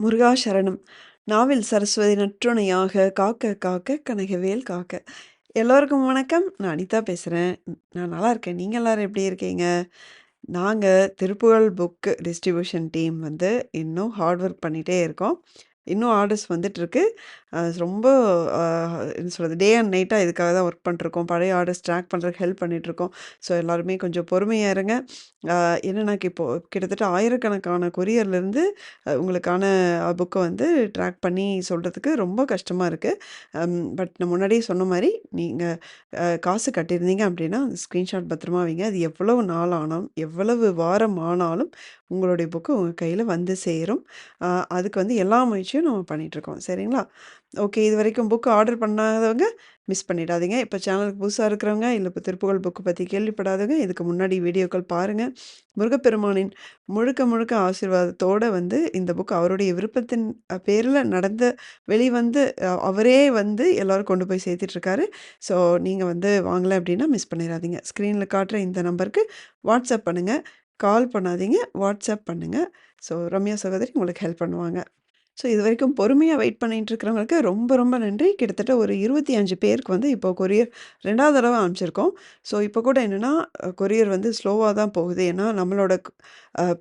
முருகா சரணம். நாவில் சரஸ்வதி நற்றுணையாக காக்க காக்க கனகவேல் காக்க. எல்லோருக்கும் வணக்கம். நான் அனிதா பேசுகிறேன் நான் நல்லா இருக்கேன். நீங்கள் எல்லோரும் எப்படி இருக்கீங்க? நாங்கள் திருப்புகழ் புக்கு டிஸ்ட்ரிபியூஷன் டீம் வந்து இன்னும் ஹார்ட் ஒர்க் பண்ணிகிட்டே இருக்கோம். இன்னும் ஆர்டர்ஸ் வந்துட்டுருக்கு. ரொம்ப என்ன சொல்கிறது டே அண்ட் நைட்டாக இதுக்காக தான் ஒர்க் பண்ணிருக்கோம் பழைய ஆர்டர்ஸ் ட்ராக் பண்ணுறதுக்கு ஹெல்ப் பண்ணிகிட்ருக்கோம் ஸோ எல்லாருமே கொஞ்சம் பொறுமையா இருங்க. என்னென்னாக்கு இப்போது கிட்டத்தட்ட ஆயிரக்கணக்கான கொரியர்லேருந்து உங்களுக்கான புக்கை வந்து ட்ராக் பண்ணி சொல்கிறதுக்கு ரொம்ப கஷ்டமாக இருக்குது பட் நான் முன்னாடியே சொன்ன மாதிரி நீங்கள் காசு கட்டியிருந்தீங்க அப்படின்னா, அந்த ஸ்க்ரீன்ஷாட் பத்திரமா வைங்க. அது எவ்வளவு நாள் ஆனாலும், எவ்வளவு வாரம் ஆனாலும் உங்களுடைய புக்கு உங்கள் கையில் வந்து சேரும். அதுக்கு வந்து எல்லா முயற்சியும் நம்ம பண்ணிட்டுருக்கோம். சரிங்களா? ஓகே. இது வரைக்கும் புக் ஆர்டர் பண்ணாதவங்க மிஸ் பண்ணிடாதீங்க. இப்போ சேனலுக்கு புதுசாக இருக்கிறவங்க, இல்லை இப்போ திருப்புகழ் புக் பற்றி கேள்விப்படாதவங்க, இதுக்கு முன்னாடி வீடியோக்கள் பாருங்கள் முருகப்பெருமானின் முழுக்க முழுக்க ஆசீர்வாதத்தோட வந்து இந்த புக் அவருடைய விருப்பத்தின் பேரில் நடந்த வெளிவந்து அவரே வந்து எல்லோரும் கொண்டு போய் சேர்த்துட்ருக்காரு ஸோ நீங்கள் வந்து வாங்கலை அப்படின்னா மிஸ் பண்ணிடாதீங்க ஸ்க்ரீனில் காட்டுற இந்த நம்பருக்கு வாட்ஸ்அப் பண்ணுங்கள் கால் பண்ணாதீங்க. வாட்ஸ்அப் பண்ணுங்கள் ஸோ ரம்யா சகோதரி உங்களுக்கு ஹெல்ப் பண்ணுவாங்க. ஸோ இது வரைக்கும் பொறுமையாக வெயிட் பண்ணிகிட்டு இருக்கிறவங்களுக்கு ரொம்ப ரொம்ப நன்றி. கிட்டத்தட்ட ஒரு 25 பேருக்கு வந்து இப்போ கொரியர் ரெண்டாவது தடவை அனுப்பிச்சிருக்கோம். ஸோ இப்போ கூட என்னன்னா, கொரியர் வந்து ஸ்லோவாக தான் போகுது. ஏன்னா நம்மளோட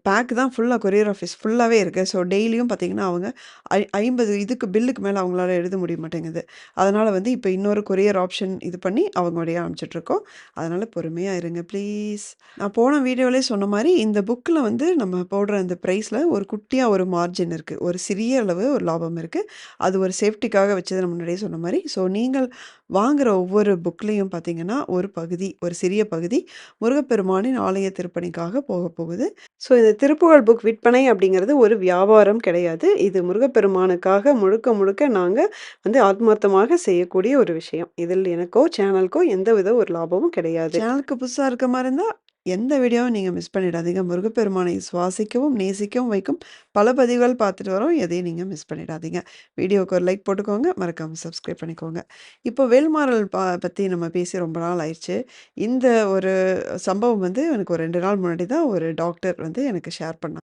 பேக் தான் ஃபுல்லாக கொரியர் ஆஃபீஸ் ஃபுல்லாகவே இருக்குது ஸோ டெய்லியும் பார்த்தீங்கன்னா, அவங்க ஐ 50 இதுக்கு பில்லுக்கு மேலே அவங்களால எழுத முடிய மாட்டேங்குது. அதனால் வந்து இப்போ இன்னொரு கொரியர் ஆப்ஷன் இது பண்ணி அவங்களுடைய அனுப்பிச்சிட்ருக்கோம் அதனால் பொறுமையாக இருங்க ப்ளீஸ். நான் போன வீடியோவிலே சொன்ன மாதிரி இந்த புக்கில் வந்து நம்ம போடுற அந்த ப்ரைஸில் ஒரு குட்டியாக ஒரு மார்ஜின் இருக்குது ஒரு சிறிய அளவு ஒரு லாபம் இருக்குது அது ஒரு சேஃப்டிக்காக வச்சது நம்ம முன்னாடியே சொன்ன மாதிரி ஸோ நீங்கள் வாங்குற ஒவ்வொரு புக்லேயும் பார்த்தீங்கன்னா, ஒரு பகுதி, ஒரு சிறிய பகுதி முருகப்பெருமானின் ஆலய திருப்பணிக்காக போக போகுது. ஸோ இந்த திருப்புகழ் புக் விற்பனை அப்படிங்கிறது ஒரு வியாபாரம் கிடையாது. இது முருகப்பெருமானுக்காக முழுக்க முழுக்க நாங்கள் வந்து ஆத்மார்த்தமாக செய்யக்கூடிய ஒரு விஷயம். இதில் எனக்கோ, சேனலுக்கோ எந்த வித ஒரு லாபமும் கிடையாது. சேனலுக்கு புதுசாக இருக்க மாரி இருந்தால் எந்த வீடியோவும் நீங்கள் மிஸ் பண்ணிடாதீங்க. முருகப்பெருமானை சுவாசிக்கவும், நேசிக்கவும் வைக்கும் பல பதிவுகள் பார்த்துட்டு வரோம். எதையும் நீங்கள் மிஸ் பண்ணிடாதீங்க. வீடியோவுக்கு ஒரு லைக் போட்டுக்கோங்க. மறக்காமல் சப்ஸ்கிரைப் பண்ணிக்கோங்க. இப்போ வேல்மாறல் ப பற்றி நம்ம பேசி ரொம்ப நாள் ஆயிடுச்சு இந்த ஒரு சம்பவம் வந்து எனக்கு ஒரு ரெண்டு நாள் முன்னாடி தான் ஒரு டாக்டர் வந்து எனக்கு ஷேர் பண்ணாங்க.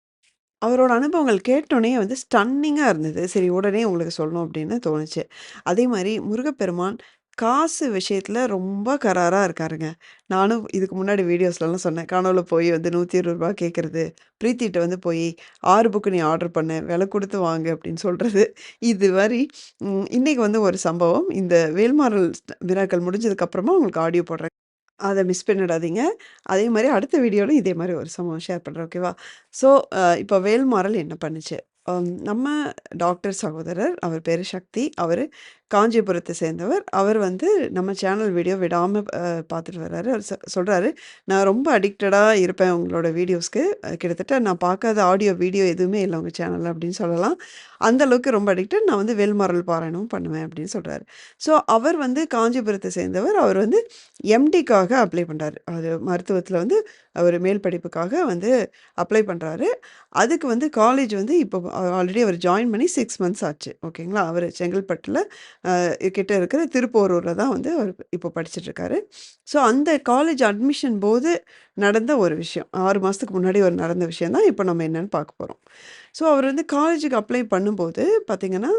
அவரோட அனுபவங்கள் கேட்டோடனே வந்து ஸ்டன்னிங்காக இருந்தது. சரி உடனே உங்களுக்கு சொல்லணும் அப்படின்னு தோணுச்சு. அதே மாதிரி முருகப்பெருமான் காசு விஷயத்தில் ரொம்ப கராராக இருக்காருங்க. நானும் இதுக்கு முன்னாடி வீடியோஸ்லலாம் சொன்னேன். கனவுல போய் வந்து நூற்றி இருபது ரூபா கேட்குறது பிரீத்திட்ட வந்து போய் ஆறு புக்கு நீ ஆர்டர் பண்ண விலை கொடுத்து வாங்க அப்படின்னு சொல்கிறது இது மாதிரி இன்றைக்கி வந்து ஒரு சம்பவம். இந்த வேல்மாறல் வினாக்கள் முடிஞ்சதுக்கு அப்புறமா உங்களுக்கு ஆடியோ போடுறேன். அதை மிஸ் பண்ணிடாதீங்க. அதே மாதிரி அடுத்த வீடியோவில் இதே மாதிரி ஒரு சம்பவம் ஷேர் பண்ணுறேன் ஓகேவா? ஸோ இப்போ வேல்மாறல் என்ன பண்ணுச்சு? நம்ம டாக்டர் சகோதரர். அவர் பேர் சக்தி. அவர் காஞ்சிபுரத்தை சேர்ந்தவர். அவர் வந்து நம்ம சேனல் வீடியோ விடாமல் பார்த்துட்டு வர்றாரு. அவர் சொல்கிறாரு "நான் ரொம்ப அடிக்டடாக இருப்பேன் உங்களோட வீடியோஸ்க்கு. கிட்டத்தட்ட நான் பார்க்காத ஆடியோ, வீடியோ எதுவுமே இல்லை உங்கள் சேனலில் அப்படின்னு சொல்லலாம். அந்த அளவுக்கு ரொம்ப அடிக்டட். நான் வந்து வேல்மாறல் பாராயணமும் பண்ணுவேன் அப்படின்னு சொல்கிறாரு ஸோ அவர் வந்து காஞ்சிபுரத்தை சேர்ந்தவர். அவர் வந்து எம்டிக்காக அப்ளை பண்ணுறாரு அது மருத்துவத்தில் வந்து அவர் மேல் படிப்புக்காக வந்து அப்ளை பண்ணுறாரு அதுக்கு வந்து காலேஜ் வந்து இப்போ ஆல்ரெடி அவர் ஜாயின் பண்ணி சிக்ஸ் மந்த்ஸ் ஆச்சு. ஓகேங்களா? அவர் செங்கல்பட்டில் கிட்ட இருக்கிற திருப்போரூரில் தான் வந்து அவர் இப்போ படிச்சுட்டுருக்காரு. ஸோ அந்த காலேஜ் அட்மிஷன் போது நடந்த ஒரு விஷயம். ஆறு மாதத்துக்கு முன்னாடி ஒரு நடந்த விஷயம் தான் இப்போ நம்ம என்னன்னு பார்க்க போகிறோம் ஸோ அவர் வந்து காலேஜுக்கு அப்ளை பண்ணும்போது பார்த்தீங்கன்னா,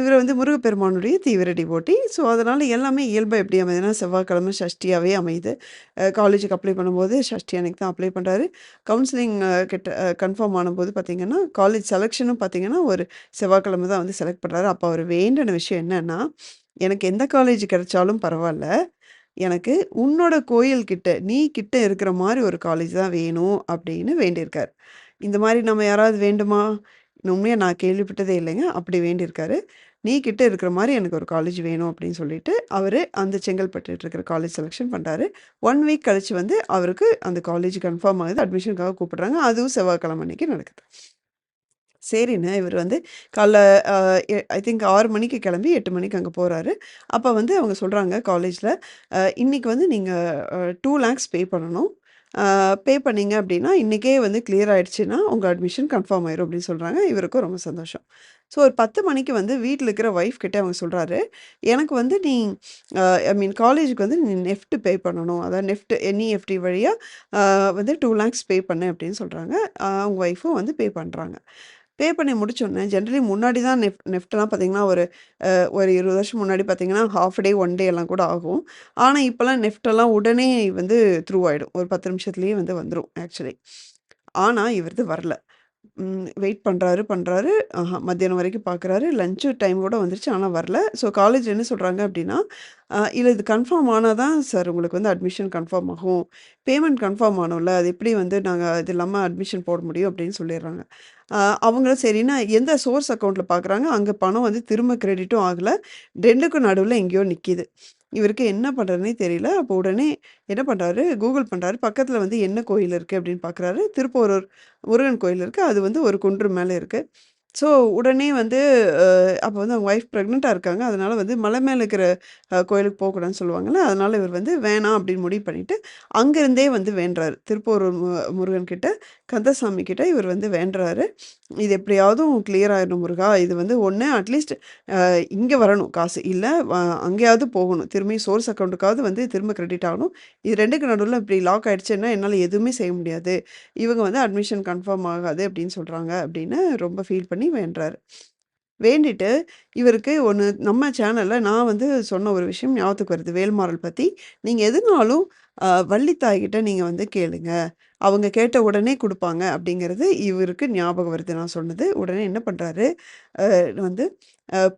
இவர் வந்து முருகப்பெருமானுடைய தீவிர போட்டி ஸோ அதனால் எல்லாமே இயல்பாக எப்படி அமையுதுன்னா, செவ்வாய்க்கிழமை ஷஷ்டியாகவே அமையுது. காலேஜுக்கு அப்ளை பண்ணும்போது ஷஷ்டி அன்னைக்கு தான் அப்ளை பண்ணுறாரு கவுன்சிலிங் கிட்ட கன்ஃபார்ம் ஆனபோது பார்த்தீங்கன்னா, காலேஜ் செலக்ஷனும் பார்த்தீங்கன்னா, ஒரு செவ்வாய்க்கிழமை தான் வந்து செலக்ட் பண்ணுறாரு அப்போ அவர் வேண்டின விஷயம் என்னென்னா "எனக்கு எந்த காலேஜ் கிடைச்சாலும் பரவாயில்ல எனக்கு உன்னோட கோயில்கிட்ட நீ கிட்ட இருக்கிற மாதிரி ஒரு காலேஜ் தான் வேணும்" அப்படின்னு வேண்டியிருக்கார். இந்த மாதிரி நம்ம யாராவது வேண்டுமா? உண்மையாக நான் கேள்விப்பட்டதே இல்லைங்க. அப்படி வேண்டியிருக்காரு. "நீ கிட்ட இருக்கிற மாதிரி எனக்கு ஒரு காலேஜ் வேணும்" அப்படின்னு சொல்லிட்டு, அவர் அந்த செங்கல்பட்டு இருக்கிற காலேஜ் செலக்ஷன் பண்ணுறாரு ஒன் வீக் கழிச்சு வந்து அவருக்கு அந்த காலேஜ் கன்ஃபார்ம் ஆகுது. அட்மிஷனுக்காக கூப்பிடுறாங்க. அதுவும் செவ்வாய்க்கிழமை அன்னைக்கு நடக்குது. சரின்னு இவர் வந்து காலைல ஐ திங்க் ஆறு மணிக்கு கிளம்பி எட்டு மணிக்கு அங்கே போகிறாரு அப்போ வந்து அவங்க சொல்கிறாங்க காலேஜில் இன்றைக்கி வந்து நீங்கள் டூ லேக்ஸ் பே பண்ணணும். பே பண்ணிங்க அப்படின்னா, இன்றைக்கே வந்து கிளியர் ஆகிடுச்சின்னா உங்கள் அட்மிஷன் கன்ஃபார்ம் ஆயிரும்" அப்படின்னு சொல்கிறாங்க இவருக்கும் ரொம்ப சந்தோஷம். ஸோ ஒரு 10 மணிக்கு வந்து வீட்டில் இருக்கிற ஒய்ஃப் கிட்டே அவங்க சொல்கிறாரு "எனக்கு வந்து நீ ஐ மீன் காலேஜுக்கு வந்து நீ நெஃப்ட் பே பண்ணணும். அதாவது நெஃப்ட் என்இஎஃப்டி வழியாக வந்து டூ லேக்ஸ் பே பண்ணு" அப்படின்னு சொல்கிறாங்க அவங்க ஒய்ஃபும் வந்து பே பண்ணுறாங்க பே பண்ணி முடிச்சோடனே ஜென்ரலி முன்னாடி தான் நெஃப் நெஃப்ட்லாம் பார்த்தீங்கன்னா, ஒரு ஒரு 20 வருஷம் முன்னாடி பார்த்தீங்கன்னா, ஹாஃப் டே, ஒன் டே எல்லாம் கூட ஆகும். ஆனால் இப்போல்லாம் நெஃப்ட்டெல்லாம் உடனே வந்து த்ரூ ஆகிடும் ஒரு பத்து நிமிஷத்துலேயே வந்து வந்துடும் ஆக்சுவலி. ஆனால் இவரது வரல. வெயிட் பண்ணுறாரு பண்ணுறாரு ஆஹா மத்தியானம் வரைக்கும் பார்க்குறாரு. லஞ்சு டைம் கூட வந்துருச்சு. ஆனால் வரல. ஸோ காலேஜ் என்ன சொல்கிறாங்க அப்படின்னா இல்லை இது கன்ஃபார்ம் ஆனால் தான் சார் உங்களுக்கு வந்து அட்மிஷன் கன்ஃபார்ம் ஆகும். பேமெண்ட் கன்ஃபார்ம் ஆனோம்ல அது எப்படி வந்து நாங்கள் இது இல்லாமல் அட்மிஷன் போட முடியும் அப்படின்னு சொல்லிடுறாங்க அவங்களும் சரின்னா எந்த சோர்ஸ் அக்கௌண்ட்டில் பார்க்குறாங்க. அங்கே பணம் வந்து திரும்ப கிரெடிட்டும் ஆகலை ரெண்டுக்கும் நடுவில் எங்கேயோ நிற்கிது இவருக்கு என்ன பண்ணுறதுனே தெரியல. அப்போ உடனே என்ன பண்ணுறாரு கூகுள் பண்ணுறாரு பக்கத்தில் வந்து என்ன கோயில் இருக்குது அப்படின்னு பார்க்குறாரு. திருப்போரூர் முருகன் கோயில் இருக்குது அது வந்து ஒரு குன்று மேலே இருக்குது ஸோ உடனே வந்து அ அப்போ வந்து அவங்க ஒய்ஃப் பிரெக்னன்ட்டா இருக்காங்க. அதனால வந்து மலை மேல இருக்கிற அ கோயிலுக்கு போகக்கூடாதுன்னு சொல்லுவாங்கல்ல. அதனால இவர் வந்து வேணாம் அப்படின்னு முடிவு பண்ணிட்டு, அங்கருந்தே வந்து வேண்டுறாரு. திருப்போரூர் மு முருகன் கிட்ட, கந்தசாமி கிட்ட இவர் வந்து வேண்டுறாரு. இது எப்படியாவதும் கிளியர் ஆயிரணும் முருகா. இது வந்து ஒண்ணு அட்லீஸ்ட் அ இங்க வரணும் காசு. இல்ல வ அங்கேயாவது போகணும். திரும்பி சோர்ஸ் அக்கௌண்ட்டுக்காவது வந்து திரும்ப கிரெடிட் ஆகணும். இது 2க்கு நடுவுல இப்படி லாக் ஆயிடுச்சுன்னா, என்னால எதுவுமே செய்ய முடியாது. இவங்க வந்து அட்மிஷன் கன்ஃபார்ம் ஆகாது அப்படின்னு சொல்றாங்க அப்படின்னு ரொம்ப ஃபீல் பண்ணி வேண்டுறாரு. வேண்டிட்டு இவருக்கு ஒன்று நம்ம சேனலில் நான் வந்து சொன்ன ஒரு விஷயம் ஞாபகத்துக்கு வருது. வேல்மாறல் பற்றி நீங்கள் எதுனாலும் வள்ளித்தாய்கிட்ட நீங்கள் கிட்ட வந்து கேளுங்க. அவங்க கேட்ட உடனே கொடுப்பாங்க அப்படிங்கிறது இவருக்கு ஞாபகம் வருது நான் சொன்னது. உடனே என்ன பண்ணுறாரு வந்து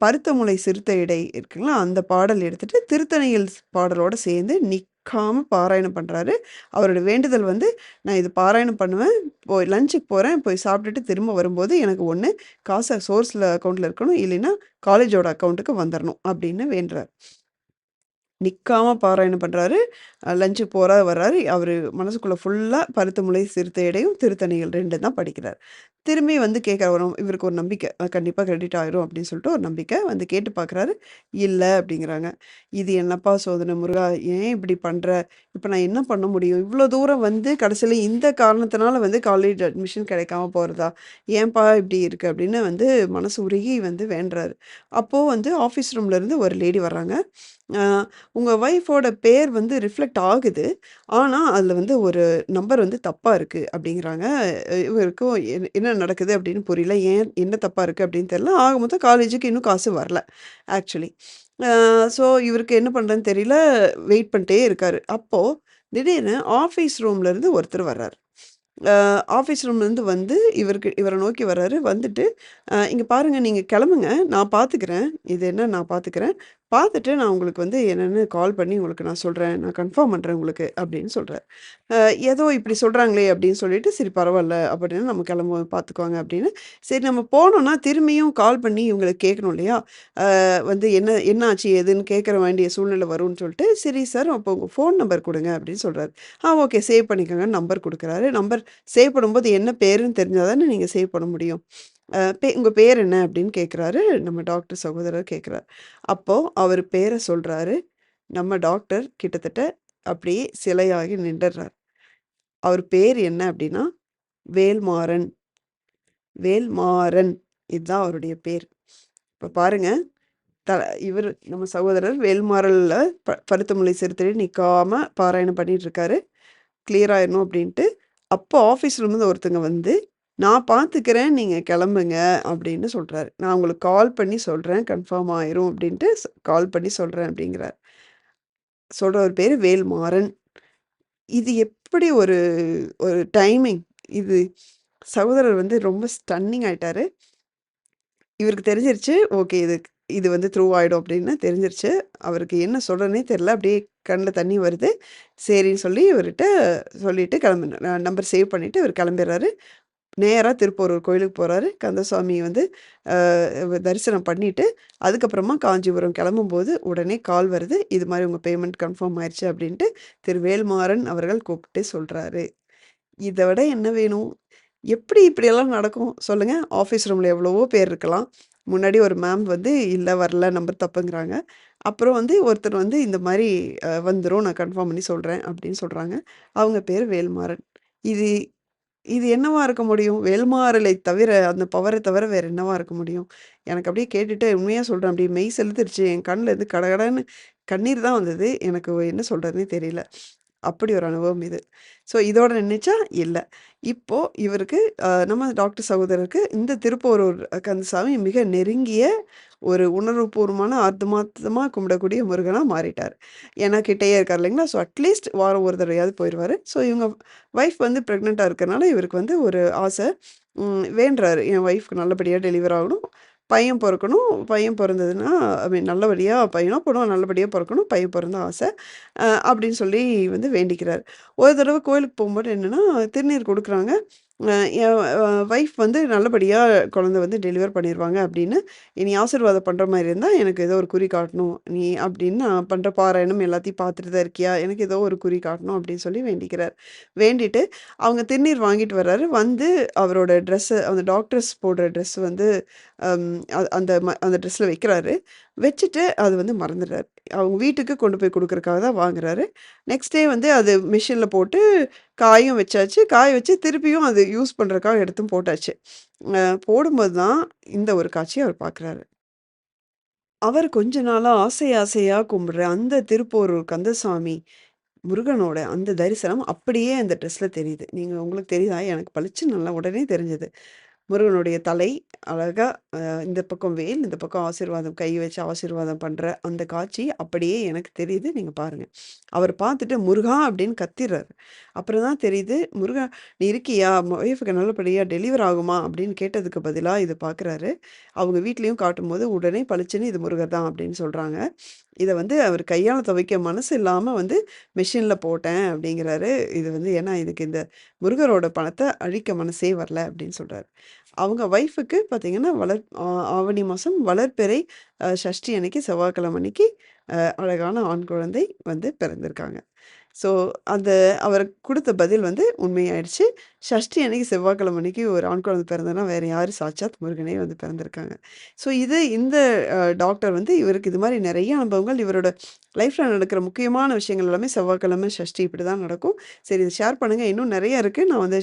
பருத்தமுலை சிறுத்தை இடை இருக்குங்களா, அந்த பாடல் எடுத்துகிட்டு திருத்தணையில் பாடலோடு சேர்ந்து சேர்ந்து மறக்காமல் பாராயணம் பண்ணுறாரு அவரோட வேண்டுதல் வந்து, நான் இது பாராயணம் பண்ணுவேன். போய் லஞ்சுக்கு போகிறேன் போய் சாப்பிட்டுட்டு திரும்ப வரும்போது எனக்கு ஒன்று காசை சோர்ஸில் அக்கௌண்ட்டில் இருக்கணும். இல்லைன்னா காலேஜோட அக்கௌண்ட்டுக்கு வந்துடணும் அப்படின்னு வேண்டுறார். நிற்காம பாராயணம் பண்ணுறாரு அ லஞ்சுக்கு போறாரு, வர்றாரு. மனசுக்குள்ளே ஃபுல்லாக பருத்த பருத்தமுலை சிறுத்த இடையும், திருத்தணிகள் ரெண்டு தான் படிக்கிறார். திரும்பி வந்து கேட்க வரும் இவருக்கு ஒரு நம்பிக்கை. கண்டிப்பாக கிரெடிட் ஆயிரும் அப்படின்னு சொல்லிட்டு ஒரு நம்பிக்கை. வந்து கேட்டு பார்க்குறாரு. இல்லை அப்படிங்கிறாங்க இது என்னப்பா சோதனை முருகா! ஏன் இப்படி பண்ணுற இப்போ நான் என்ன பண்ண முடியும்? இவ்வளோ தூரம் வந்து கடைசியில் இந்த காரணத்தினால வந்து காலேஜ் அட்மிஷன் கிடைக்காம போகிறதா ஏன்பா இப்படி இருக்குது அப்படின்னு வந்து மனசு உருகி வந்து வேண்டுறாரு. அப்போது வந்து ஆஃபீஸ் ரூம்லேருந்து ஒரு லேடி வர்றாங்க. உங்கள் ஒய்ஃபோட பேர் வந்து ரிஃப்ளெக்ட் ஆகுது. ஆனால் அதில் வந்து ஒரு நம்பர் வந்து தப்பாக இருக்குது அப்படிங்கிறாங்க இவருக்கும் என் என்ன நடக்குது அப்படின்னு புரியல. ஏன் என்ன தப்பாக இருக்குது அப்படின்னு தெரியல. ஆக மொத்தம் காலேஜுக்கு இன்னும் காசு வரல ஆக்சுவலி. ஸோ இவருக்கு என்ன பண்ணுறதுன்னு தெரியல. வெயிட் பண்ணிட்டே இருக்காரு. அப்போது திடீர்னு ஆஃபீஸ் ரூம்லேருந்து ஒருத்தர் வர்றாரு. ஆஃபீஸ் ரூம்லேருந்து வந்து இவருக்கு இவரை நோக்கி வர்றாரு. வந்துட்டு, இங்கே பாருங்கள் நீங்கள் கிளம்புங்க நான் பார்த்துக்கிறேன். இது என்ன நான் பார்த்துக்கிறேன். பார்த்துட்டு நான் உங்களுக்கு வந்து என்னென்னு கால் பண்ணி உங்களுக்கு நான் சொல்கிறேன் நான் கன்ஃபார்ம் பண்ணுறேன் உங்களுக்கு" அப்படின்னு சொல்கிறார் ஏதோ இப்படி சொல்கிறாங்களே அப்படின்னு சொல்லிட்டு, சரி பரவாயில்ல அப்படின்னு நம்ம கிளம்புவோம் பார்த்துக்குவாங்க அப்படின்னு சரி நம்ம போனோம்னா திரும்பியும் கால் பண்ணி இவங்களுக்கு கேட்கணும் இல்லையா? வந்து என்ன என்ன ஆச்சு? ஏதுன்னு கேட்கற வேண்டிய சூழ்நிலை வரும்னு சொல்லிட்டு, "சரி சார் அப்போ உங்கள் ஃபோன் நம்பர் கொடுங்க அப்படின்னு சொல்கிறார் "ஆ ஓகே சேவ் பண்ணிக்கோங்க நம்பர் கொடுக்குறாரு நம்பர் சேவ் பண்ணும்போது என்ன பேருன்னு தெரிஞ்சால் தானே நீங்கள் சேவ் பண்ண முடியும். பே உங்கள் பேர் என்ன?" அப்படின்னு கேட்குறாரு. நம்ம டாக்டர் சகோதரர் கேட்குறாரு அப்போது அவர் பேரை சொல்கிறாரு நம்ம டாக்டர் கிட்டத்தட்ட அப்படியே சிலையாகி நின்டர்றார். அவர் பேர் என்ன அப்படின்னா வேல்மாறன். வேல்மாறன். இதுதான் அவருடைய பேர். இப்போ பாருங்க. த இவர் நம்ம சகோதரர் வேல்மாறலில் ப பருத்தமுலை சிறுத்தடி நிற்காமல் பாராயணம் பண்ணிகிட்ருக்காரு இருக்காரு. கிளியர் ஆயிரணும் அப்போ ஆஃபீஸ் ஒருத்தங்க வந்து, "நான் பார்த்துக்கிறேன். நீங்கள் கிளம்புங்க அப்படின்னு சொல்கிறாரு "நான் உங்களுக்கு கால் பண்ணி சொல்கிறேன் கன்ஃபார்ம் ஆயிரும்" அப்படின்ட்டு கால் பண்ணி சொல்கிறேன் அப்படிங்கிறார் சொல்கிற ஒரு பேர் வேல்மாறன். இது எப்படி ஒரு ஒரு டைமிங்? இது சகோதரர் வந்து ரொம்ப ஸ்டன்னிங் ஆயிட்டாரு. இவருக்கு தெரிஞ்சிருச்சு. ஓகே இது இது வந்து த்ரூ ஆகிடும் அப்படின்னு தெரிஞ்சிருச்சு. அவருக்கு என்ன சொல்கிறனே தெரில அப்படியே கண்ணில் தண்ணி வருது. சரின்னு சொல்லி இவர்கிட்ட சொல்லிட்டு கிளம்பு நம்பர் சேவ் பண்ணிவிட்டு இவர் கிளம்பிடுறாரு நேராக திருப்போரூர் கோயிலுக்கு போகிறாரு கந்தசாமி வந்து தரிசனம் பண்ணிவிட்டு அதுக்கப்புறமா காஞ்சிபுரம் கிளம்பும்போது உடனே கால் வருது. இது மாதிரி உங்கள் பேமெண்ட் கன்ஃபார்ம் ஆயிடுச்சு அப்படின்ட்டு திரு வேல்மாறன் அவர்கள் கூப்பிட்டு சொல்கிறாரு இதை விட என்ன வேணும்? எப்படி இப்படியெல்லாம் நடக்கும்? சொல்லுங்கள் ஆஃபீஸ் ரூமில் எவ்வளவோ பேர் இருக்கலாம். முன்னாடி ஒரு மேம் வந்து இல்லை வரல நம்பர் தப்புங்கிறாங்க. அப்புறம் வந்து ஒருத்தர் வந்து இந்த மாதிரி வந்துடும் நான் கன்ஃபார்ம் பண்ணி சொல்கிறேன் அப்படின்னு சொல்கிறாங்க அவங்க பேர் வேல்மாறன். இது இது என்னவா இருக்க முடியும்? வேல்மாறலை தவிர அந்த பவரை தவிர வேற என்னவா இருக்க முடியும்? எனக்கு அப்படியே கேட்டுட்டு உண்மையாக சொல்கிறேன் அப்படியே மெய் செலுத்திருச்சு என் கண்ணில் இருந்து கடகடன்னு கண்ணீர் தான் வந்தது. எனக்கு என்ன சொல்கிறதுனே தெரியல. அப்படி ஒரு அனுபவம் இது. ஸோ இதோட நினைச்சா இல்லை இப்போ இவருக்கு நம்ம டாக்டர் சகோதரருக்கு இந்த திருப்பூரூர் கந்தசாமி மிக நெருங்கிய ஒரு உணர்வுபூர்வமான ஆத்மார்த்தமா கும்பிடக்கூடிய முருகனாக மாறிட்டார் ஏன்னா கிட்டேயே இருக்கார் இல்லைங்களா? ஸோ அட்லீஸ்ட் வாரம் ஒரு தடவையாவது போயிடுவார் ஸோ இவங்க ஒய்ஃப் வந்து ப்ரெக்னெண்ட்டாக இருக்கிறனால இவருக்கு வந்து ஒரு ஆசை. வேண்டுறாரு. என் ஒய்ஃப்க்கு நல்லபடியாக டெலிவர் ஆகணும். பையன் பிறக்கணும் பையன் பிறந்ததுன்னா ஐ மீன் நல்லபடியாக பையனோ, பொண்ணும் நல்லபடியாக பிறக்கணும் பையன் பிறந்த ஆசை. அப்படின்னு சொல்லி வந்து வேண்டிக்கிறார் ஒரு தடவை கோயிலுக்கு போகும்போது என்னென்னா திருநீர் கொடுக்குறாங்க என் ஒய்ஃப் வந்து நல்லபடியாக குழந்தை வந்து டெலிவர் பண்ணிடுவாங்க அப்படின்னு, நீ ஆசீர்வாதம் பண்ணுற மாதிரி இருந்தால் எனக்கு ஏதோ ஒரு குறி காட்டணும். நீ அப்படின்னு நான் பண்ணுற பாராயணம் எல்லாத்தையும் பார்த்துட்டு தான் இருக்கியா? எனக்கு ஏதோ ஒரு குறி காட்டணும் அப்படின்னு சொல்லி வேண்டிக்கிறார். வேண்டிட்டு அவங்க திருநீர் வாங்கிட்டு வர்றாரு. வந்து அவரோட ட்ரெஸ்ஸு அந்த டாக்டர்ஸ் போடுற ட்ரெஸ் வந்து அந்த ம அந்த ட்ரெஸ்ஸில் வைக்கிறாரு. வச்சுட்டு அது வந்து மறந்துடுறாரு. அவங்க வீட்டுக்கு கொண்டு போய் கொடுக்குறக்காக தான் வாங்குறாரு. நெக்ஸ்ட் டே வந்து அது மிஷினில் போட்டு காயும் வச்சாச்சு. காய வச்சு திருப்பியும் அது யூஸ் பண்ணுறக்காக எடுத்தும் போட்டாச்சு. போடும்போது தான் இந்த ஒரு காட்சியை அவர் பார்க்குறாரு. அவர் கொஞ்ச நாளாக ஆசை ஆசையாக கும்பிட்ற அந்த திருப்போரூர் கந்தசாமி முருகனோட அந்த தரிசனம் அப்படியே அந்த ட்ரெஸ்ஸில் தெரியுது. நீங்கள் உங்களுக்கு தெரியுதா? எனக்கு பளிச்சு நல்லா உடனே தெரிஞ்சது. முருகனுடைய தலை அழகாக இந்த பக்கம் வேல், இந்த பக்கம் ஆசீர்வாதம் கை வச்சு ஆசீர்வாதம் பண்ணுற அந்த காட்சி அப்படியே எனக்கு தெரியுது. நீங்கள் பாருங்க. அவர் பார்த்துட்டு முருகா அப்படின்னு கத்திடுறாரு அப்புறம் தான் தெரியுது, முருகா நீ இருக்கியா? ஒய்ஃபுக்கு நல்லபடியாக டெலிவர் ஆகுமா? அப்படின்னு கேட்டதுக்கு பதிலாக இது பார்க்குறாரு. அவங்க வீட்லயும் காட்டும்போது உடனே பளிச்சுன்னு இது முருகர் தான் அப்படின்னு சொல்கிறாங்க இதை வந்து அவர் கையால் துவைக்க மனசு இல்லாமல் வந்து மிஷினில் போட்டேன் அப்படிங்கிறாரு. இது வந்து ஏன்னா இதுக்கு இந்த முருகரோட பணத்தை அழிக்க மனசே வரல அப்படின்னு சொல்கிறார் அவங்க ஒய்ஃபுக்கு பார்த்தீங்கன்னா, வளர் ஆவணி மாதம் வளர்ப்பிறை சஷ்டி அன்னைக்கு செவ்வாய்க்கிழமை அன்னைக்கு அழகான ஆண் குழந்தை வந்து பிறந்திருக்காங்க. ஸோ அந்த அவர் கொடுத்த பதில் வந்து உண்மையாயிடுச்சு. ஷஷ்டி அன்னைக்கு செவ்வாய்க்கிழமை அன்னைக்கு ஒரு ஆண் குழந்தை பிறந்தனா வேறு யார் சாட்சாத் முருகனே வந்து பிறந்திருக்காங்க. ஸோ இது இந்த டாக்டர் வந்து இவருக்கு இது மாதிரி நிறைய அனுபவங்கள் இவரோட லைஃப்பில் நடக்கிற முக்கியமான விஷயங்கள் எல்லாமே செவ்வாய்க்கிழமை, ஷஷ்டி இப்படி தான் நடக்கும். சரி இதை ஷேர் பண்ணுங்கள் இன்னும் நிறைய இருக்குது நான் வந்து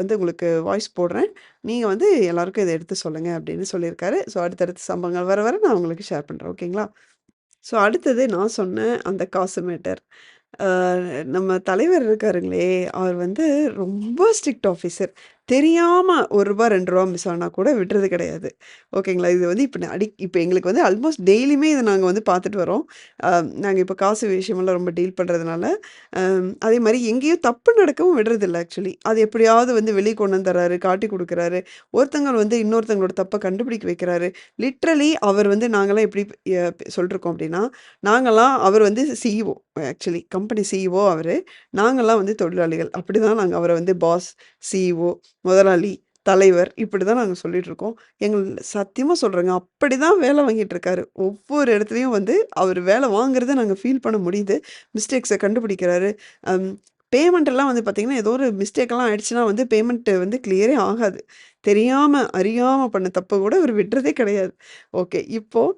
வந்து உங்களுக்கு வாய்ஸ் போடுறேன். நீங்கள் வந்து எல்லாருக்கும் இதை எடுத்து சொல்லுங்கள் அப்படின்னு சொல்லியிருக்காரு. ஸோ அடுத்தடுத்த சம்பவங்கள் வர வர நான் உங்களுக்கு ஷேர் பண்ணுறேன் ஓகேங்களா? ஸோ அடுத்தது நான் சொன்ன அந்த காசு மேட்டர். அ நம்ம தலைவர் இருக்காருங்களே, அவர் வந்து ரொம்ப ஸ்ட்ரிக்ட் ஆஃபீசர். தெரியாமல் ஒரு ரூபா ரெண்டு ரூபா மிஸ் ஆனால் கூட விடுறது கிடையாது. ஓகேங்களா? இது வந்து இப்போ அடி இப்போ எங்களுக்கு வந்து ஆல்மோஸ்ட் டெய்லியுமே இதை நாங்கள் வந்து பார்த்துட்டு வரோம். நாங்கள் இப்போ காசு விஷயமெல்லாம் ரொம்ப டீல் பண்ணுறதுனால அதே மாதிரி எங்கேயும் தப்பு நடக்கவும் விடுறதில்ல ஆக்சுவலி. அது எப்படியாவது வந்து வெளியே கொண்டு வந்து தர்றாரு, காட்டி கொடுக்குறாரு ஒருத்தங்க வந்து இன்னொருத்தங்களோட தப்பை கண்டுபிடிக்க வைக்கிறாரு. லிட்ரலி அவர் வந்து நாங்களாம் எப்படி சொல்லிருக்கோம் அப்படின்னா, நாங்களாம் அவர் வந்து சிஇஓ ஆக்சுவலி கம்பெனி சிஇஓ அவர் நாங்களாம் வந்து தொழிலாளிகள். அப்படி தான் நாங்கள் அவரை வந்து பாஸ், சிஇஓ, முதலாளி, தலைவர் இப்படிதான் நாங்கள் சொல்லிட்டு இருக்கோம். எங்கள் சத்தியமாக சொல்கிறேங்க அப்படி அப்படிதான் வேலை வாங்கிட்டு இருக்காரு. ஒவ்வொரு இடத்துலையும் வந்து அவர் வேலை வாங்குறத நாங்கள் ஃபீல் பண்ண முடியுது. மிஸ்டேக்ஸை கண்டுபிடிக்கிறாரு. பேமெண்ட்டெல்லாம் வந்து பார்த்தீங்கன்னா, ஏதோ ஒரு மிஸ்டேக்லாம் ஆயிடுச்சுன்னா வந்து பேமெண்ட்டு வந்து கிளியரே ஆகாது. தெரியாமல் அறியாமல் பண்ண தப்பு கூட அவர் விடுறதே கிடையாது. ஓகே. இப்போது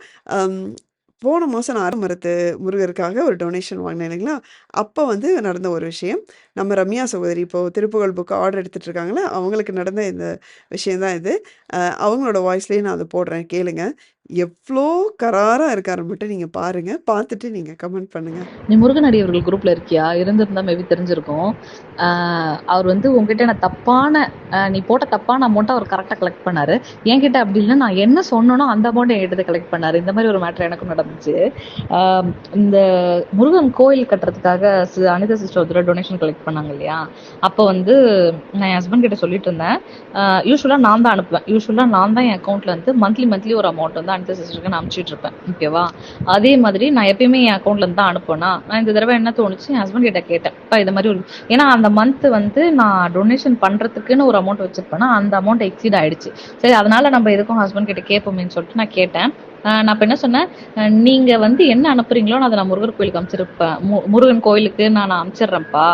போன மாதம் நான் ஆரம்பரத்து முருகருக்காக ஒரு டொனேஷன் வாங்கினேன் இல்லைங்களா? அப்போ வந்து நடந்த ஒரு விஷயம். நம்ம ரம்யா சகோதரி இப்போ திருப்புகழ் புக் ஆர்டர் எடுத்துகிட்டு இருக்காங்களே அவங்களுக்கு நடந்த இந்த விஷயம் தான் இது. அவங்களோட வாய்ஸ்லேயே நான் அதை போடுறேன் கேளுங்க. எவ்வளோ கராராக இருக்காருன்னு மட்டும் நீங்கள் பாருங்கள் பார்த்துட்டு நீங்கள் கமெண்ட் பண்ணுங்க. நீ முருகன் அவர்கள் குரூப்பில் இருக்கியா? இருந்திருந்தா மேபி தெரிஞ்சிருக்கும். அவர் வந்து உங்ககிட்ட நான் தப்பான நீ போட்ட தப்பான அமௌண்ட்டை அவர் கரெக்டாக கலெக்ட் பண்ணார் என்கிட்ட அப்படி இல்லை நான் என்ன சொன்னனோ அந்த அமௌண்ட் என்கிட்ட கலெக்ட் பண்ணாரு. இந்த மாதிரி ஒரு மேட்டர் எனக்கும் நடந்துச்சு. இந்த முருகன் கோயில் கட்டுறதுக்காக சி அனிதா சிஸ்டர் ஒரு டொனேஷன் கலெக்ட் பண்ணாங்க இல்லையா? அப்போ வந்து நான் என் ஹஸ்பண்ட் கிட்ட சொல்லிட்டு இருந்தேன். யூஸ்வலாக நான் தான் அனுப்புவேன். யூஸ்வலாக நான் தான் என் அக்கவுண்ட்ல வந்து மந்த்லி மந்த்லி ஒரு அமௌண்ட் வந்து அனிதா சிஸ்டருக்கு நான் அனுப்பிச்சுட்டு இருப்பேன். ஓகேவா? அதே மாதிரி நான் எப்பயுமே என் அக்கௌண்ட்ல இருந்து தான் அனுப்புவேனா, நான் இந்த தடவை என்ன தோணுச்சு, என் ஹஸ்பண்ட் கிட்ட கேட்டேன். இப்போ இது மாதிரி ஒரு ஏன்னா அந்த மந்த் வந்து நான் டொனேஷன் பண்றதுக்குன்னு ஒரு அமௌண்ட் வச்சிருப்பேனா, அந்த அமௌண்ட் எக்ஸீட் ஆயிடுச்சு. சரி அதனால நம்ம எதுக்கும் ஹஸ்பண்ட் கிட்ட கேட்போமேன்னு சொல்லிட்டு நான் கேட்டேன். நான் இப்போ என்ன சொன்னேன், நீங்க வந்து என்ன அனுப்புறீங்களோ நான் நான் முருகர் கோயிலுக்கு அனுப்பிச்சிருப்பேன். மு முருகன் கோயிலுக்கு நான் நான் அனுப்பிச்சிடுறேன்ப்பா.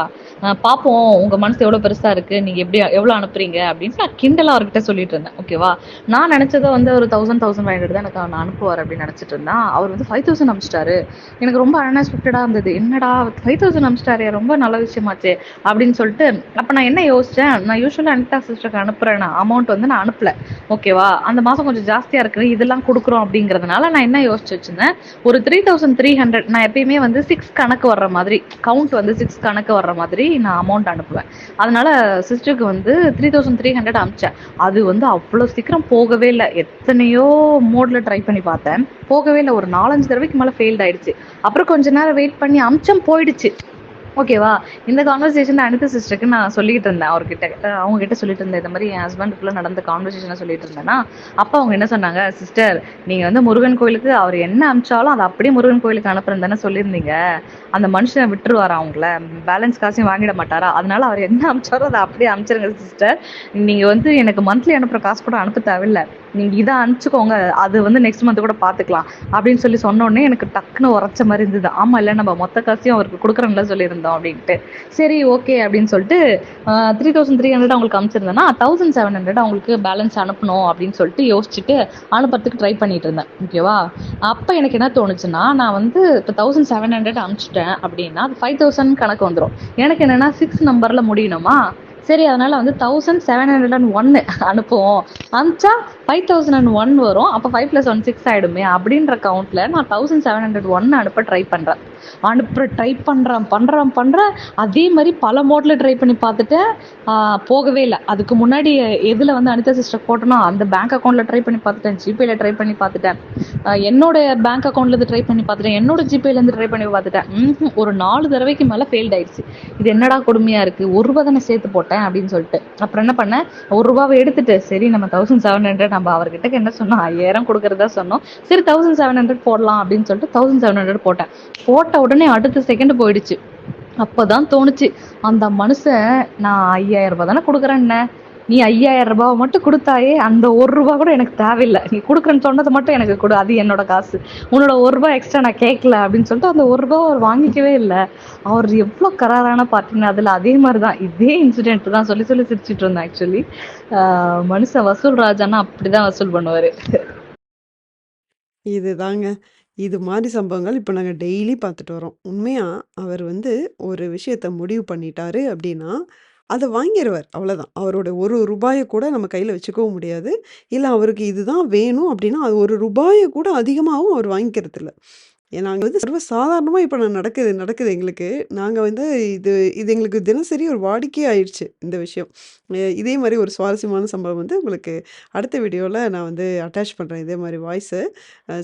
பார்ப்போம் உங்கள் மனசு எவ்வளோ பெருசாக இருக்குது நீங்கள் எப்படி எவ்வளோ அனுப்புறீங்க அப்படின்னு நான் கிண்டலாக அவர்கிட்ட சொல்லிட்டு இருந்தேன். ஓகேவா நான் நினச்சதை வந்து ஒரு தௌசண்ட் தௌசண்ட் ஃபைவ் ஹண்ட்ரட் தான் எனக்கு நான் அனுப்புவார் அப்படின்னு நினச்சிட்டு இருந்தேன். அவர் வந்து ஃபைவ் தௌசண்ட் அனுப்பிச்சிட்டாரு. எனக்கு ரொம்ப அன்எக்ஸ்பெக்டடாக இருந்தது. என்னடா ஃபைவ் தௌசண்ட் அனுப்பிச்சிட்டாரு ரொம்ப நல்ல விஷயமாச்சே அப்படின்னு சொல்லிட்டு அப்போ நான் என்ன யோசித்தேன் நான் யூஸ்வலாக அனிதா சிஸ்டருக்கு அனுப்புறேன். அமௌண்ட் வந்து நான் அனுப்பல. ஓகேவா அந்த மாதம் கொஞ்சம் ஜாஸ்தியாக இருக்குது இதெல்லாம் கொடுக்குறோம் அப்படிங்கிறதுனால நான் என்ன யோசிச்சு வச்சிருந்தேன்? ஒரு த்ரீ தௌசண்ட் த்ரீ ஹண்ட்ரட் நான் எப்பயுமே வந்து சிக்ஸ் கணக்கு வர்ற மாதிரி கவுண்ட் வந்து சிக்ஸ் கணக்கு வர்ற மாதிரி நான் அமௌண்ட் அனுப்புவேன். அதனால சிஸ்டருக்கு வந்து த்ரீ தௌசண்ட் த்ரீ ஹண்ட்ரட் அனுப்பிச்சேன். அது வந்து அவ்வளோ சீக்கிரம் போகவே இல்லை. எத்தனையோ மோட்ல ட்ரை பண்ணி பார்த்தேன். போகவே இல்லை. ஒரு நாலஞ்சு தடவைக்கு மேலே ஃபெயில்ட் ஆயிடுச்சு. அப்புறம் கொஞ்ச நேரம் வெயிட் பண்ணி அமிச்சம் போயிடுச்சு. ஓகேவா இந்த கான்வர்சேஷன் அனிதா சிஸ்டருக்கு நான் சொல்லிட்டு இருந்தேன் அவர்கிட்ட. அவங்க கிட்ட சொல்லிட்டு இருந்தேன் இந்த மாதிரி என் ஹஸ்பண்டுக்குள்ள நடந்த கான்வர்சேஷனை சொல்லிட்டு இருந்தேன்னா அப்போ அவங்க என்ன சொன்னாங்க? சிஸ்டர் நீங்க வந்து முருகன் கோயிலுக்கு அவர் என்ன அனுப்பிச்சாலும் அதை அப்படியே முருகன் கோயிலுக்கு அனுப்புறேன் தானே சொல்லியிருந்தீங்க. அந்த மனுஷனை விட்டுருவாரா அவங்கள? பேலன்ஸ் காசையும் வாங்கிட மாட்டாரா? அதனால அவர் என்ன அனுப்பிச்சாரோ அதை அப்படியே அனுப்பிச்சிருங்க சிஸ்டர் நீங்க வந்து எனக்கு மந்த்லி அனுப்புற காசு கூட அனுப்ப தேவையில்ல. நீங்க இதை அனுப்பிச்சுக்கோங்க. அது வந்து நெக்ஸ்ட் மந்த் கூட பாத்துக்கலாம் அப்படின்னு சொல்லி சொன்ன உடனே எனக்கு டக்குன்னு உரைச்ச மாதிரி இருந்தது. ஆமா இல்ல நம்ம மொத்த காசையும் அவருக்கு கொடுக்குறோம்ல சொல்லியிருந்தோம். அப்படின்ட்டு. சரி ஓகே அப்படின்னு சொல்லிட்டு த்ரீ தௌசண்ட் த்ரீ ஹண்ட்ரட் அவங்களுக்கு அமைச்சிருந்தேன்னா தௌசண்ட் செவன் ஹண்ட்ரட் அவங்களுக்கு பேலன்ஸ் அனுப்பணும் அப்படின்னு சொல்லிட்டு யோசிச்சுட்டு அனுப்புறதுக்கு ட்ரை பண்ணிட்டு இருந்தேன். ஓகேவா அப்போ எனக்கு என்ன தோணுச்சுன்னா நான் வந்து இப்போ தௌசண்ட் செவன் ஹண்ட்ரட் அனுப்பிச்சிட்டேன் அப்படின்னா அது ஃபைவ் தௌசண்ட் கணக்கு வந்துடும் எனக்கு என்னன்னா சிக்ஸ் நம்பர்ல முடியணுமா? சரி அதனால வந்து தௌசண்ட் செவன் ஹண்ட்ரட் அண்ட் ஒன்னு அனுப்புவோம். அனுப்பிச்சா ஃபைவ் தௌசண்ட் அண்ட் ஒன் வரும். அப்போ ஃபைவ் ப்ளஸ் ஒன் சிக்ஸ் ஆகிடுமே அப்படின்ற கவுண்ட்ல நான் தௌசண்ட் செவன் ஹண்ட்ரட் ஒன் அனுப்ப ட்ரை பண்ணுறேன் அனுப்புற ட்ரை பண்ணுறேன் பண்ணுறேன் பண்ணுறேன் அதே மாதிரி பல மோட்ல ட்ரை பண்ணி பார்த்துட்டேன். போகவே இல்லை. அதுக்கு முன்னாடி எதுல வந்து அனிதா சிஸ்டர் போட்டனோ அந்த பேங்க் அக்கௌண்ட்ல ட்ரை பண்ணி பார்த்துட்டேன். ஜிபேல ட்ரை பண்ணி பார்த்துட்டேன். என்னோட பேங்க் அக்கௌண்ட்லேருந்து ட்ரை பண்ணி பார்த்துட்டேன். என்னோட ஜிபேல இருந்து ட்ரை பண்ணி பார்த்துட்டேன். ஒரு நாலு தடவைக்கு மேல ஃபெயில்ட் ஆயிடுச்சு. இது என்னடா கொடுமையா இருக்கு? ஒரு ரூபா தானே சேர்த்து போட்டேன் அப்படின்னு சொல்லிட்டு. அப்புறம் என்ன பண்ணேன்? ஒரு ரூபாவை எடுத்துட்டு சரி நம்ம தௌசண்ட் செவன் ஹண்ட்ரட் நம்ம அவர்கிட்ட என்ன சொன்னோம்? ஐயாயிரம் கொடுக்கறதா சொன்னோம். சரி தௌசண்ட் செவன் ஹண்ட்ரட் போடலாம் அப்படின்னு சொல்லிட்டு தௌசண்ட் செவன் ஹண்ட்ரட் போட்டேன். போட்ட உடனே அடுத்த செகண்ட் போயிடுச்சு. அப்பதான் தோணுச்சு. அந்த மனுஷன் நான் ஐயாயிரம் ரூபாய் தானே கொடுக்குறேன்னே நீ ஐயாயிரம் ரூபாவை மட்டும் கொடுத்தாயே அந்த ஒரு ரூபா கூட எனக்கு தேவையில்லை. நீ கொடுக்குறேன்னு சொன்னது மட்டும் எனக்கு கொடு. அது என்னோட காசு. உன்னோட ஒரு ரூபாய் எக்ஸ்ட்ரா நான் கேட்கல அப்படின்னு சொல்லிட்டு அந்த ஒரு ரூபா அவர் வாங்கிக்கவே இல்லை. அவர் எவ்வளோ கராரான பார்ட்டின்னு அதில் அதே மாதிரி தான் இதே இன்சிடென்ட் தான் சொல்லி சொல்லி சிரிச்சிட்டு இருந்தேன் ஆக்சுவலி மனுஷன் வசூல் ராஜானா அப்படிதான் வசூல் பண்ணுவாரு. இதுதாங்க. இது மாதிரி சம்பவங்கள் இப்போ நாங்கள் டெய்லி பார்த்துட்டு வரோம். உண்மையாக அவர் வந்து ஒரு விஷயத்த முடிவு பண்ணிட்டாரு அப்படின்னா அதை வாங்கிடுவார் அவ்வளோதான். அவரோட ஒரு ரூபாயை கூட நம்ம கையில் வச்சுக்கவும் முடியாது. இல்லை அவருக்கு இதுதான் வேணும் அப்படின்னா அது ஒரு ரூபாயை கூட அதிகமாகவும் அவர் வாங்கிக்கிறதில்ல. இல்லை நாங்கள் வந்து சர்வ சாதாரணமாக இப்போ நான் நடக்குது நடக்குது எங்களுக்கு. நாங்கள் வந்து இது இது எங்களுக்கு தினசரி ஒரு வாடிக்கை ஆயிடுச்சு இந்த விஷயம். இதே மாதிரி ஒரு சுவாரஸ்யமான சம்பவம் வந்து உங்களுக்கு அடுத்த வீடியோவில் நான் வந்து அட்டாச் பண்ணுறேன் இதே மாதிரி வாய்ஸு.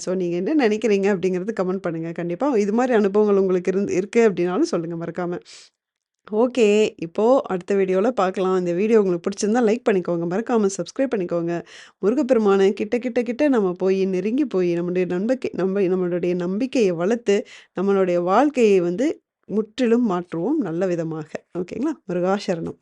ஸோ நீங்கள் என்ன நினைக்கிறீங்க அப்படிங்கிறது கமெண்ட் பண்ணுங்கள் கண்டிப்பாக இது மாதிரி அனுபவங்கள் உங்களுக்கு இருந்து இருக்குது அப்படின்னாலும் சொல்லுங்கள் மறக்காமல் ஓகே. இப்போது அடுத்த வீடியோவில் பார்க்கலாம். இந்த வீடியோ உங்களுக்கு பிடிச்சிருந்தா லைக் பண்ணிக்கோங்க. மறக்காமல் சப்ஸ்கிரைப் பண்ணிக்கோங்க. முருகப்பெருமான கிட்ட கிட்ட கிட்ட நம்ம போய் நெருங்கி போய் நம்மளுடைய நம்பிக்கை நம்ப நம்மளுடைய நம்பிக்கையை வளர்த்து, நம்மளுடைய வாழ்க்கையை வந்து முற்றிலும் மாற்றுவோம் நல்ல விதமாக. ஓகேங்களா? முருகாசரணம்